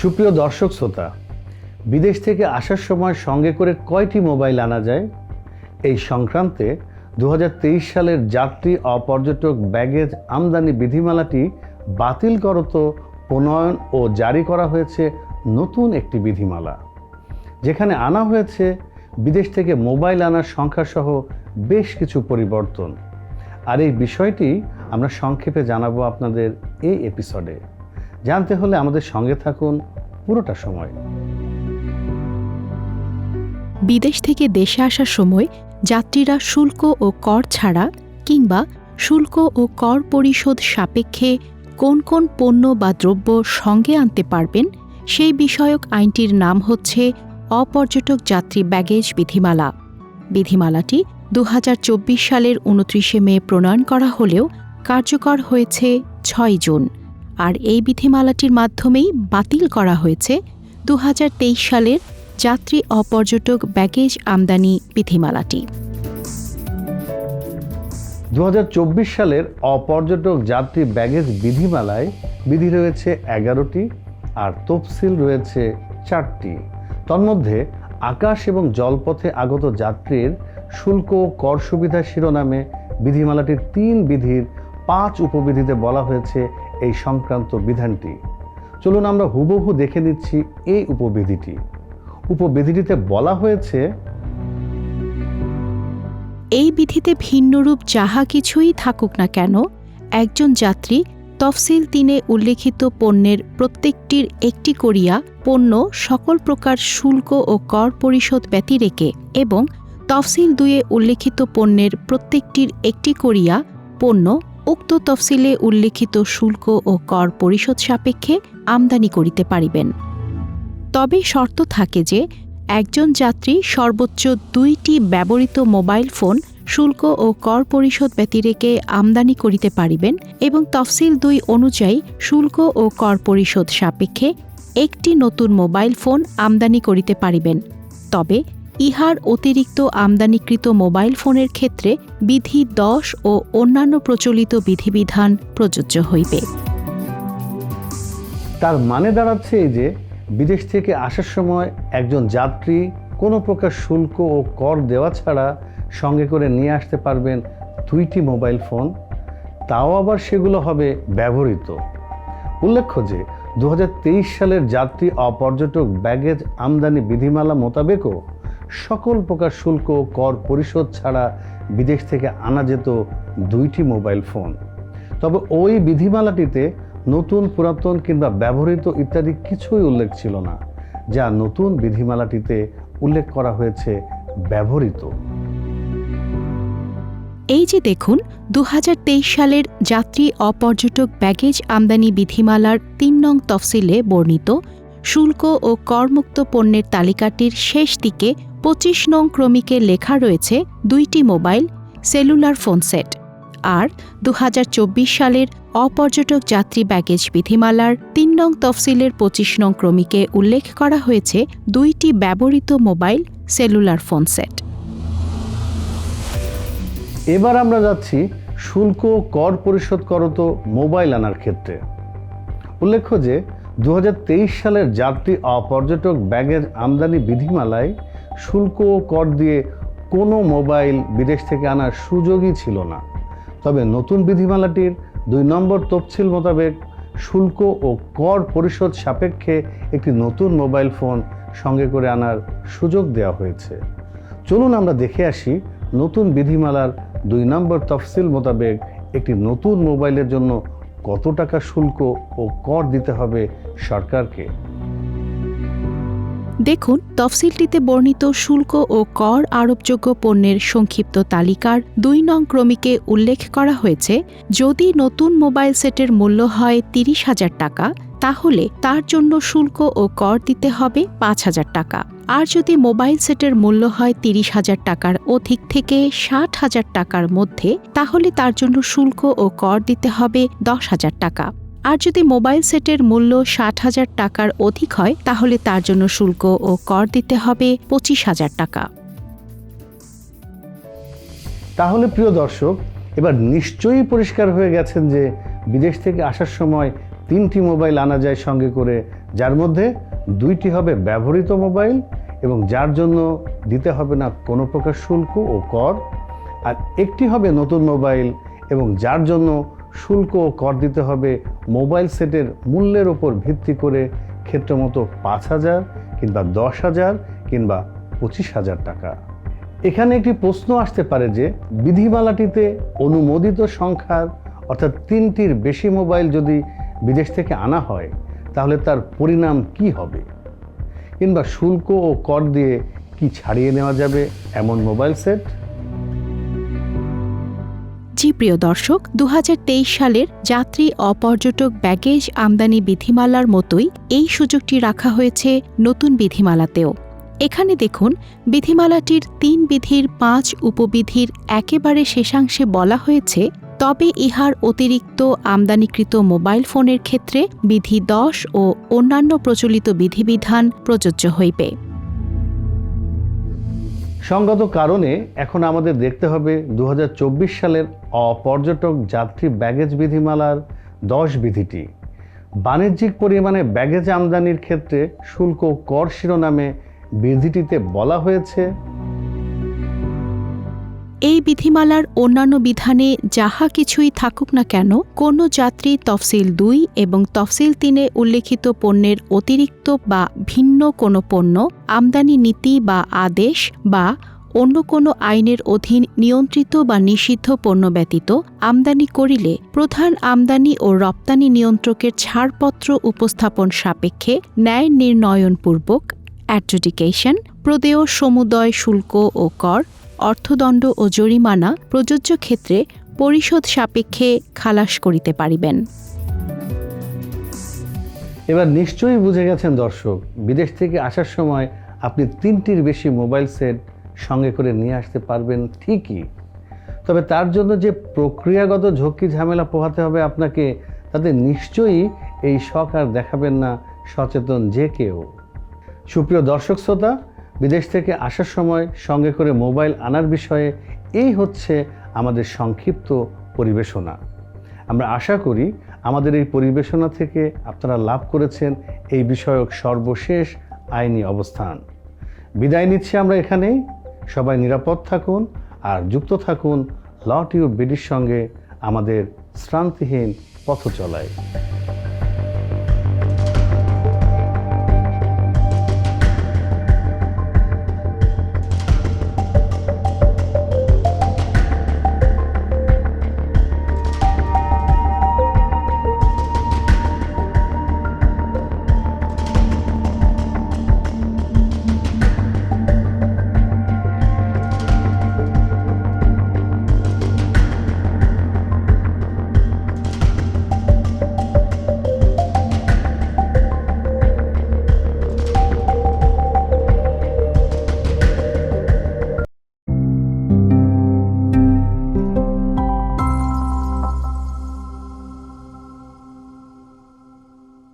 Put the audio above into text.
সুপ্রিয় দর্শক শ্রোতা, বিদেশ থেকে আসার সময় সঙ্গে করে কয়টি মোবাইল আনা যায়? এই সংক্রান্তে দু হাজার তেইশ সালের যাত্রী অপর্যটক ব্যাগেজ আমদানি বিধিমালাটি বাতিল করত, প্রণয়ন ও জারি করা হয়েছে নতুন একটি বিধিমালা। যেখানে আনা হয়েছে বিদেশ থেকে মোবাইল আনার সংখ্যাসহ বেশ কিছু পরিবর্তন। আর এই বিষয়টি আমরা সংক্ষেপে জানাব আপনাদের এই এপিসোডে জানতে হলে আমাদের সঙ্গে থাকুন পুরোটা সময়। বিদেশ থেকে দেশে আসার সময় যাত্রীরা শুল্ক ও কর ছাড়া কিংবা শুল্ক ও কর পরিশোধ সাপেক্ষে কোন কোন পণ্য বা দ্রব্য সঙ্গে আনতে পারবেন, সেই বিষয়ক আইনটির নাম হচ্ছে অপর্যটক যাত্রী ব্যাগেজ বিধিমালা। বিধিমালাটি দু হাজার চব্বিশ সালের উনত্রিশে মে প্রণয়ন করা হলেও কার্যকর হয়েছে ছয় জুন। আর এই বিধিমালাটির মাধ্যমেই বাতিল করা হয়েছে দু হাজার তেইশ সালের যাত্রী অপর্যটক ব্যাগেজ আমদানি বিধিমালাটি। দুহাজার চব্বিশ সালের অপর্যটক যাত্রী ব্যাগেজ বিধিমালায় বিধি রয়েছে এগারোটি আর তফসিল রয়েছে চারটি। তন্মধ্যে আকাশ এবং জলপথে আগত যাত্রীর শুল্ক কর সুবিধা শিরোনামে বিধিমালাটির তিন বিধির পাঁচ উপবিধিতে বলা হয়েছে এই সংক্রান্ত বিধানটি। চলুন আমরা হুবহু দেখে নিচ্ছি এই উপবিধিটি উপবিধিটিতে বলা হয়েছে, এই বিধিতে ভিন্নরূপ যাহা কিছুই থাকুক না কেন, একজন যাত্রী তফসিল তিনে উল্লেখিত পণ্যের প্রত্যেকটির একটি করিয়া পণ্য সকল প্রকার শুল্ক ও কর পরিশোধ ব্যতিরেকে এবং তফসিল দুয়ে উল্লেখিত পণ্যের প্রত্যেকটির একটি করিয়া পণ্য উক্ত তফসিলে উল্লেখিত শুল্ক ও কর পরিশোধ সাপেক্ষে আমদানি করিতে পারিবেন। তবে শর্ত থাকে যে, একজন যাত্রী সর্বোচ্চ দুইটি ব্যবহৃত মোবাইল ফোন শুল্ক ও কর পরিশোধ ব্যতিরেকে আমদানি করিতে পারিবেন এবং তফসিল দুই অনুযায়ী শুল্ক ও কর পরিশোধ সাপেক্ষে একটি নতুন মোবাইল ফোন আমদানি করিতে পারিবেন। তবে ইহার অতিরিক্ত আমদানিকৃত মোবাইল ফোনের ক্ষেত্রে বিধি দশ ও অন্যান্য প্রচলিত বিধিবিধান প্রযোজ্য হইবে। তার মানে দাঁড়াচ্ছে এই যে, বিদেশ থেকে আসার সময় একজন যাত্রী কোনো প্রকার শুল্ক ও কর দেওয়া ছাড়া সঙ্গে করে নিয়ে আসতে পারবেন দুইটি মোবাইল ফোন, তাও আবার সেগুলো হবে ব্যবহৃত। উল্লেখ্য যে দু হাজার তেইশ সালের যাত্রী অপর্যটক ব্যাগেজ আমদানি বিধিমালা মোতাবেকও সকল প্রকার শুল্ক কর পরিশোধ ছাড়া বিদেশ থেকে আনা যেত দুইটি মোবাইল ফোন। তবে ওই বিধিমালাটিতে নতুন পুরাতন কিংবা ব্যবহৃত ইত্যাদি কিছুই উল্লেখ ছিল না, যা নতুন বিধিমালাটিতে উল্লেখ করা হয়েছে ব্যবহৃত। এই যে দেখুন দু হাজার তেইশ সালের যাত্রী অপর্যটক ব্যাগেজ আমদানি বিধিমালার তিন নং তফসিলে বর্ণিত, শুল্ক ও করমুক্ত পণ্যের তালিকাটির শেষ দিকে পঁচিশ নং ক্রমিকে লেখা রয়েছে দুইটি মোবাইল, সেলুলার ফোন সেট আর দু হাজার চব্বিশ সালের অপর্যটক যাত্রী ব্যাগেজ বিধিমালার তিন নং তফসিলের পঁচিশ নং ক্রমিকে উল্লেখ করা হয়েছে দুইটি ব্যবহৃত মোবাইল, সেলুলার ফোন সেট এবার আমরা যাচ্ছি শুল্ক কর পরিশোধ করত মোবাইল আনার ক্ষেত্রে। উল্লেখ্য যে দু হাজার তেইশ সালের যাত্রী অপর্যটক ব্যাগেজ আমদানি বিধিমালায় শুল্ক ও কর দিয়ে কোনো মোবাইল বিদেশ থেকে আনার সুযোগই ছিল না। তবে নতুন বিধিমালাটির দুই নম্বর তফসিল মোতাবেক শুল্ক ও কর পরিশোধ সাপেক্ষে একটি নতুন মোবাইল ফোন সঙ্গে করে আনার সুযোগ দেওয়া হয়েছে। চলুন আমরা দেখে আসি নতুন বিধিমালার দুই নম্বর তফসিল মোতাবেক একটি নতুন মোবাইলের জন্য কত টাকা শুল্ক ও কর দিতে হবে সরকারকে। দেখুন, তফসিলটিতে বর্ণিত শুল্ক ও কর আরোপযোগ্য পণ্যের সংক্ষিপ্ত তালিকার দুই নং ক্রমিকে উল্লেখ করা হয়েছে। যদি নতুন মোবাইল সেটের মূল্য হয় তিরিশ হাজার টাকা, তাহলে তার জন্য শুল্ক ও কর দিতে হবে পাঁচ হাজার টাকা। আর যদি মোবাইল সেটের মূল্য হয় তিরিশ হাজার টাকার অধিক থেকে ষাট হাজার টাকার মধ্যে, তাহলে তার জন্য শুল্ক ও কর দিতে হবে দশ হাজার টাকা। আর যদি মোবাইল সেটের মূল্য ষাট হাজার টাকার অধিক হয়, তাহলে তার জন্য শুল্ক ও কর দিতে হবে পঁচিশ হাজার টাকা। তাহলে প্রিয় দর্শক, এবার নিশ্চয়ই পরিষ্কার হয়ে গেছেন যে বিদেশ থেকে আসার সময় তিনটি মোবাইল আনা যায় সঙ্গে করে, যার মধ্যে দুইটি হবে ব্যবহৃত মোবাইল এবং যার জন্য দিতে হবে না কোনো প্রকার শুল্ক ও কর, আর একটি হবে নতুন মোবাইল এবং যার জন্য শুল্ক ও কর দিতে হবে মোবাইল সেটের মূল্যের ওপর ভিত্তি করে ক্ষেত্রমতো পাঁচ হাজার কিংবা দশ হাজার কিংবা পঁচিশ হাজার টাকা। এখানে একটি প্রশ্ন আসতে পারে যে, বিধিমালাটিতে অনুমোদিত সংখ্যার অর্থাৎ তিনটির বেশি মোবাইল যদি বিদেশ থেকে আনা হয়, তাহলে তার পরিণাম কি হবে? কিংবা শুল্ক ও কর দিয়ে কি ছাড়িয়ে নেওয়া যাবে এমন মোবাইল সেট? জি প্রিয় দর্শক দু হাজার তেইশ সালের যাত্রী অপর্যটক ব্যাগেজ আমদানি বিধিমালার মতোই এই সুযোগটি রাখা হয়েছে নতুন বিধিমালাতেও। এখানে দেখুন, বিধিমালাটির তিন বিধির পাঁচ উপবিধির একেবারে শেষাংশে বলা হয়েছে, তবে ইহার অতিরিক্ত আমদানিকৃত মোবাইল ফোনের ক্ষেত্রে বিধি দশ ও অন্যান্য প্রচলিত বিধিবিধান প্রযোজ্য হইবে। সঙ্গত কারণে এখন আমাদের দেখতে হবে দু হাজার চব্বিশ সালের অপর্যটক যাত্রী ব্যাগেজ বিধিমালার দশ বিধিটি। বাণিজ্যিক পরিমাণে ব্যাগেজ আমদানির ক্ষেত্রে শুল্ক কর শিরোনামে বিধিটিতে বলা হয়েছে এই বিধিমালার অন্যান্য বিধানে যাহা কিছুই থাকুক না কেন, কোনো যাত্রী তফসিল দুই এবং তফসিল তিনে উল্লেখিত পণ্যের অতিরিক্ত বা ভিন্ন কোনো পণ্য, আমদানি নীতি বা আদেশ বা অন্য কোনো আইনের অধীন নিয়ন্ত্রিত বা নিষিদ্ধ পণ্য ব্যতীত আমদানি করিলে প্রধান আমদানি ও রপ্তানি নিয়ন্ত্রকের ছাড়পত্র উপস্থাপন সাপেক্ষে ন্যায় নির্ণয়নপূর্বক অ্যাডজুডিকেশন, প্রদেয় সমুদয় শুল্ক ও কর অর্থদণ্ড ও জরিমানা প্রযোজ্য ক্ষেত্রে পরিশোধ সাপেক্ষে খালাস করিতে পারিবেন। এবার নিশ্চয়ই বুঝে গেছেন দর্শক, বিদেশ থেকে আসার সময় আপনি তিনটির বেশি মোবাইল সেট সঙ্গে করে নিয়ে আসতে পারবেন ঠিকই। তবে তার জন্য যে প্রক্রিয়াগত ঝক্কি ঝামেলা পোহাতে হবে আপনাকে, তাতে নিশ্চয়ই এই শখ আর দেখাবেন না সচেতন যে কেউ। সুপ্রিয় দর্শক শ্রোতা বিদেশ থেকে আসার সময় সঙ্গে করে মোবাইল আনার বিষয়ে এই হচ্ছে আমাদের সংক্ষিপ্ত পরিবেশনা। আমরা আশা করি আমাদের এই পরিবেশনা থেকে আপনারা লাভ করেছেন এই বিষয়ক সর্বশেষ আইনি অবস্থান। বিদায় নিচ্ছি আমরা এখানেই। সবাই নিরাপদ থাকুন আর যুক্ত থাকুন। ল টিউব বিডির সঙ্গে আমাদের শ্রান্তিহীন পথ চলায়